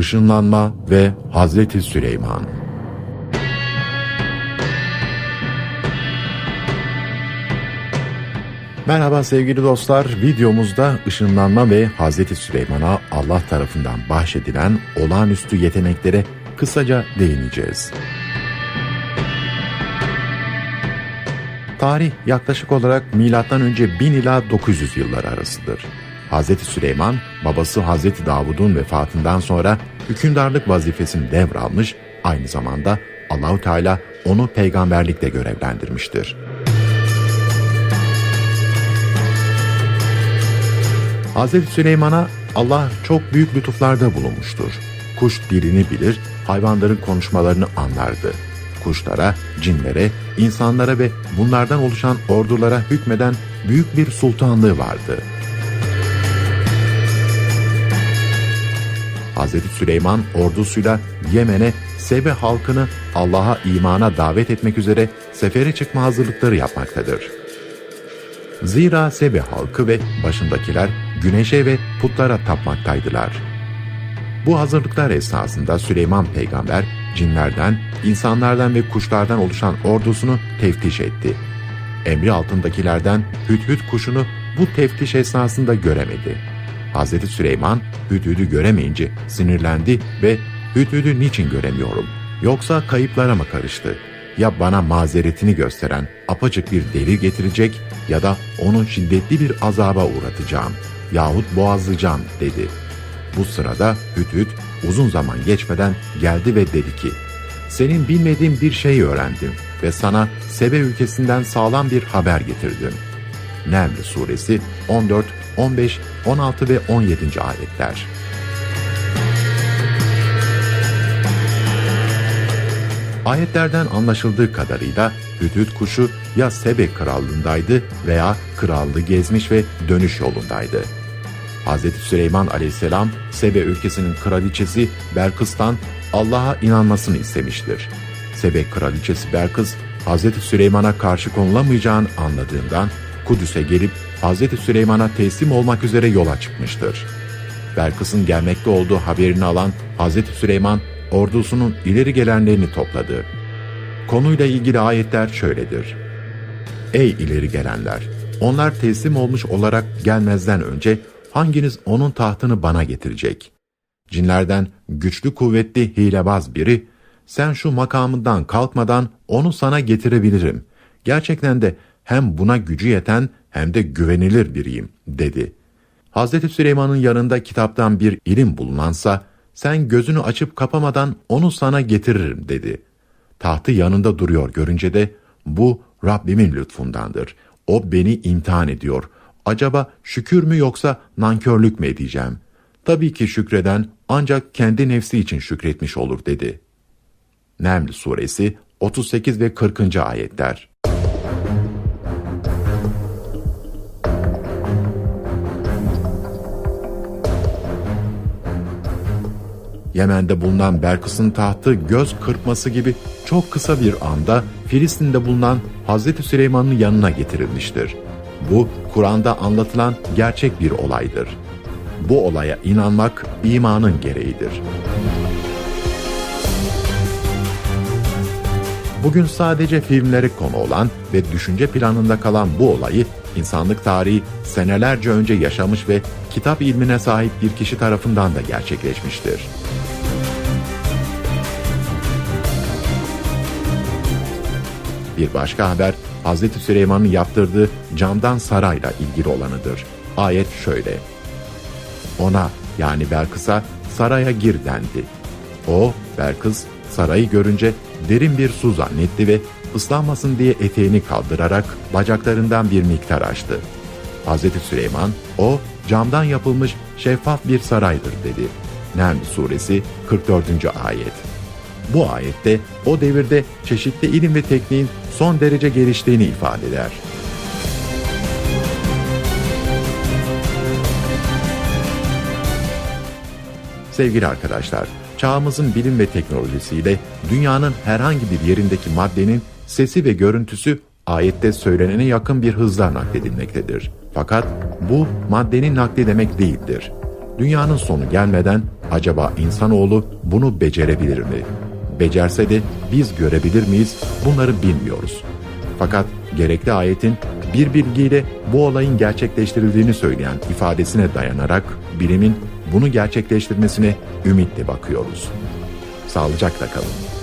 Işınlanma ve Hazreti Süleyman Merhaba sevgili dostlar. Videomuzda ışınlanma ve Hazreti Süleyman'a Allah tarafından bahşedilen olağanüstü yeteneklere kısaca değineceğiz. Tarih yaklaşık olarak M.Ö. 1000 ila 900 yıllar arasıdır. Hazreti Süleyman, babası Hazreti Davud'un vefatından sonra hükümdarlık vazifesini devralmış, aynı zamanda Allahu Teala onu peygamberlikle görevlendirmiştir. Hazreti Süleyman'a Allah çok büyük lütuflarda bulunmuştur. Kuş dilini bilir, hayvanların konuşmalarını anlardı. Kuşlara, cinlere, insanlara ve bunlardan oluşan ordulara hükmeden büyük bir sultanlığı vardı. Hazreti Süleyman ordusuyla Yemen'e Sebe halkını Allah'a imana davet etmek üzere sefere çıkma hazırlıkları yapmaktadır. Zira Sebe halkı ve başındakiler güneşe ve putlara tapmaktaydılar. Bu hazırlıklar esnasında Süleyman peygamber cinlerden, insanlardan ve kuşlardan oluşan ordusunu teftiş etti. Emri altındakilerden Hüdhüd kuşunu bu teftiş esnasında göremedi. Hazreti Süleyman Hüdhüd'ü göremeyince sinirlendi ve Hüdhüd'ü niçin göremiyorum? Yoksa kayıplara mı karıştı? Ya bana mazeretini gösteren apaçık bir delil getirecek ya da onu şiddetli bir azaba uğratacağım yahut boğazlayacağım dedi. Bu sırada Hüdhüd uzun zaman geçmeden geldi ve dedi ki, senin bilmediğin bir şey öğrendim ve sana Sebe ülkesinden sağlam bir haber getirdim. Neml suresi 14, 15, 16 ve 17. ayetler. Ayetlerden anlaşıldığı kadarıyla Hüdhüd kuşu ya Sebe krallığındaydı veya krallığı gezmiş ve dönüş yolundaydı. Hz. Süleyman aleyhisselam Sebe ülkesinin kraliçesi Belkıs'tan Allah'a inanmasını istemiştir. Sebe kraliçesi Belkıs, Hz. Süleyman'a karşı konulamayacağını anladığından Kudüs'e gelip Hz. Süleyman'a teslim olmak üzere yola çıkmıştır. Belkıs'ın gelmekte olduğu haberini alan Hz. Süleyman ordusunun ileri gelenlerini topladı. Konuyla ilgili ayetler şöyledir. Ey ileri gelenler! Onlar teslim olmuş olarak gelmezden önce hanginiz onun tahtını bana getirecek? Cinlerden güçlü kuvvetli hilebaz biri, sen şu makamından kalkmadan onu sana getirebilirim. Gerçekten de hem buna gücü yeten hem de güvenilir biriyim, dedi. Hazreti Süleyman'ın yanında kitaptan bir ilim bulunansa, sen gözünü açıp kapamadan onu sana getiririm, dedi. Tahtı yanında duruyor görünce de, bu Rabbimin lütfundandır. O beni imtihan ediyor. Acaba şükür mü yoksa nankörlük mü edeceğim? Tabii ki şükreden ancak kendi nefsi için şükretmiş olur dedi. Neml suresi 38 ve 40. ayetler. Yemen'de bulunan Belkıs'ın tahtı göz kırpması gibi çok kısa bir anda Filistin'de bulunan Hazreti Süleyman'ın yanına getirilmiştir. Bu Kur'an'da anlatılan gerçek bir olaydır. Bu olaya inanmak imanın gereğidir. Bugün sadece filmlere konu olan ve düşünce planında kalan bu olayı insanlık tarihi senelerce önce yaşamış ve kitap ilmine sahip bir kişi tarafından da gerçekleşmiştir. Bir başka haber Hz. Süleyman'ın yaptırdığı camdan sarayla ilgili olanıdır. Ayet şöyle. Ona yani Belkıs'a saraya gir dendi. O, Belkıs, sarayı görünce derin bir su zannetti ve ıslanmasın diye eteğini kaldırarak bacaklarından bir miktar açtı. Hz. Süleyman, o camdan yapılmış şeffaf bir saraydır dedi. Neml suresi 44. ayet. Bu ayette o devirde çeşitli ilim ve tekniğin son derece geliştiğini ifade eder. Sevgili arkadaşlar, çağımızın bilim ve teknolojisiyle dünyanın herhangi bir yerindeki maddenin sesi ve görüntüsü ayette söylenene yakın bir hızla nakledilmektedir. Fakat bu maddenin nakli demek değildir. Dünyanın sonu gelmeden Acaba insanoğlu bunu becerebilir mi? Becerse de biz görebilir miyiz? Bunları bilmiyoruz. Fakat gerekli ayetin bir bilgiyle bu olayın gerçekleştirildiğini söyleyen ifadesine dayanarak bilimin bunu gerçekleştirmesine ümitle bakıyoruz. Sağlıcakla kalın.